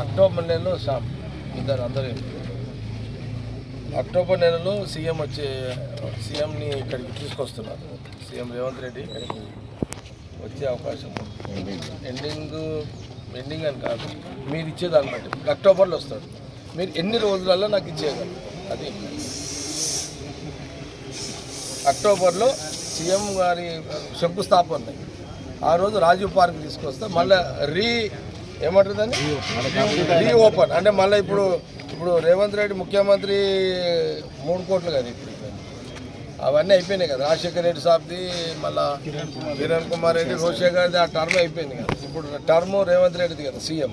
October నెలలో shop ఇద్దరు అందరూ అక్టోబర్ నెలలో సీఎం వచ్చే సీఎంని ఇక్కడికి తీసుకొస్తున్నారు. సీఎం రేవంత్ రెడ్డి ఇక్కడికి వచ్చే అవకాశం ఉంది. ఎండింగ్ ఎండింగ్ అని కాదు. మీరు ఇచ్చేదాన్ని బట్టి. అక్టోబర్లో వస్తారు మీరు ఎన్ని రోజులలో నాకు ఇచ్చేయగలరు? అది. అక్టోబర్లో సీఎం గారి శంకుస్థాపన. ఆ రోజు రాజీవ్ పార్క్ తీసుకొస్తే మళ్ళీ రీ ఏమంటుందని రీ ఓపెన్ అంటే మళ్ళీ ఇప్పుడు ఇప్పుడు రేవంత్ రెడ్డి ముఖ్యమంత్రి మూడు కోట్లు కదా ఇప్పుడు. అవన్నీ అయిపోయినాయి కదా. రాజశేఖర రెడ్డి సాబ్ది మళ్ళా కిరణ్ కుమార్ రెడ్డి. రోషే గారిది ఆ టర్మ్ అయిపోయింది కదా. ఇప్పుడు టర్మ్ రేవంత్ రెడ్డిది కదా సీఎం.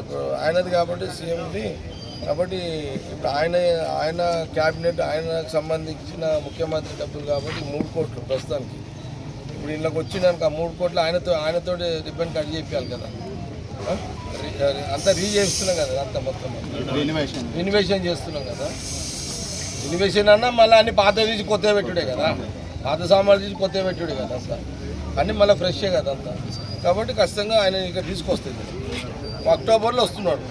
ఇప్పుడు ఆయనది కాబట్టి సీఎంది. కాబట్టి ఇప్పుడు ఆయన ఆయన క్యాబినెట్ ఆయనకు సంబంధించిన ముఖ్యమంత్రి డబ్బులు కాబట్టి మూడు కోట్లు ప్రస్తుతానికి. ఇప్పుడు ఇళ్ళకి వచ్చినాక ఆ మూడు కోట్లు ఆయనతో ఆయనతో రిబ్బన్ కట్ చేయాలి కదా. అంతా రీ చేస్తున్నాం కదా అంతా మొత్తం. ఇన్వెషన్ చేస్తున్నాం కదా. ఇన్వెషన్ అన్నా మళ్ళీ అన్ని పాత తీసి కొత్తగా పెట్టుడే కదా. పాత సామాన్లు తీసి కొత్తగా పెట్టుడే కదా అసలు. అన్నీ మళ్ళీ ఫ్రెషే కదా అంతా. కాబట్టి ఖచ్చితంగా ఆయన ఇక్కడ తీసుకొస్తుంది అక్టోబర్లో వస్తున్నాడు.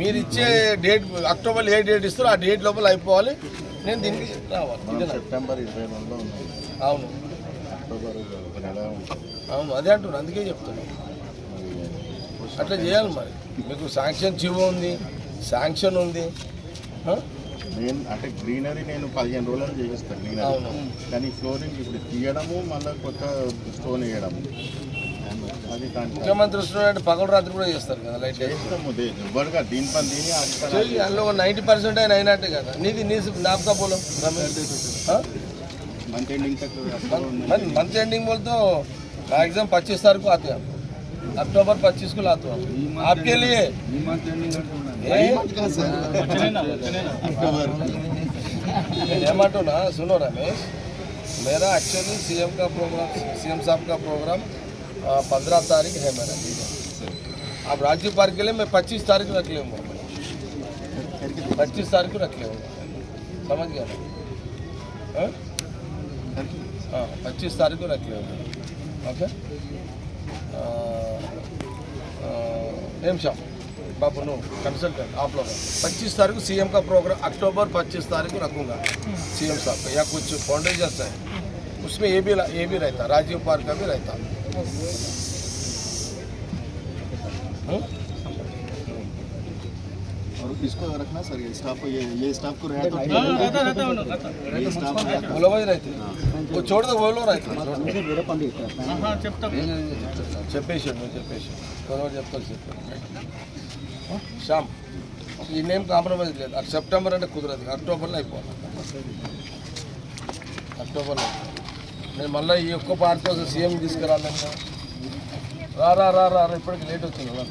మీరు ఇచ్చే డేట్ అక్టోబర్లో ఏ డేట్ ఇస్తారో ఆ డేట్ లోపల అయిపోవాలి. నేను దీనికి రావాలి. సెప్టెంబర్ ఇరవై అవును. అవును అదే అంటున్నాను అందుకే చెప్తున్నాను అట్లా చేయాలి మరి. మీకు శాంక్షన్ చివ్ ఉంది శాంక్షన్ ఉంది. నేను అంటే గ్రీనరీ నేను పదిహేను రోజులు చేయిస్తాను గ్రీనరీ. కానీ ఫ్లోరింగ్ ఇప్పుడు తీయడము మళ్ళీ కొత్త స్టోన్ వేయడము. అది ముఖ్యమంత్రి స్టూడెంట్ పగలు రాత్రి కూడా చేస్తారు కదా లైట్ చేస్తాము దీని పని దీని అందులో నైంటీ పర్సెంట్ అయినా అయినట్టే కదా. నీది నీ నాపుతా పోలం మంత్ ఎండింగ్ మంత్ ఎండింగ్ పోలతో మ్యాక్సిమం పచ్చీస్ తారీఖు अक्टूबर पच्चीस को लाते हैं हम आपके लिए ఏ? నేను ఏమంటున్నా सुनो रमेश मेरा एक्चुअली सीएम का प्रोग्राम सीएम साहब का प्रोग्राम पंद्रह तारीख है मेरा ठीक है अब राजीव पार्क के लिए मैं पच्चीस तारीख रख लूँगा पच्चीस तारीख को रख लूँगा समझ गया ना हाँ? हाँ पच्चीस तारीख को रख लेंगे ओके शाम बाबू कंसलटेंट आप लोग पच्चीस तारीख को सीएम का प्रोग्राम अक्टूबर पच्चीस तारीख को रखूँगा सीएम साहब का या कुछ फाउंडेशन है उसमें ये भी ये भी रहता राजीव पार्क का भी रहता हम्म? और इसको रखना सर ये स्टाफ को ये ये स्टाफ को रहा तो ये स्टाफ रहा वो लोग ही रहते वो छोड़ दो वो लोग रहते చెప్పేసాడు నువ్వు చెప్పేసాడు కొనవ చెప్తాను చెప్పాను శ్యామ్ ఈ నేమ్ కాంప్రమైజ్ లేదు అది సెప్టెంబర్ అంటే కుదరదు అక్టోబర్లో అయిపోవాలి అక్టోబర్లో నేను మళ్ళీ ఈ ఒక్క పార్ట్ కోసం సీఎం తీసుకురాలేను రా రా రా రా రా, ఇప్పటికి లేట్ వచ్చింది రా.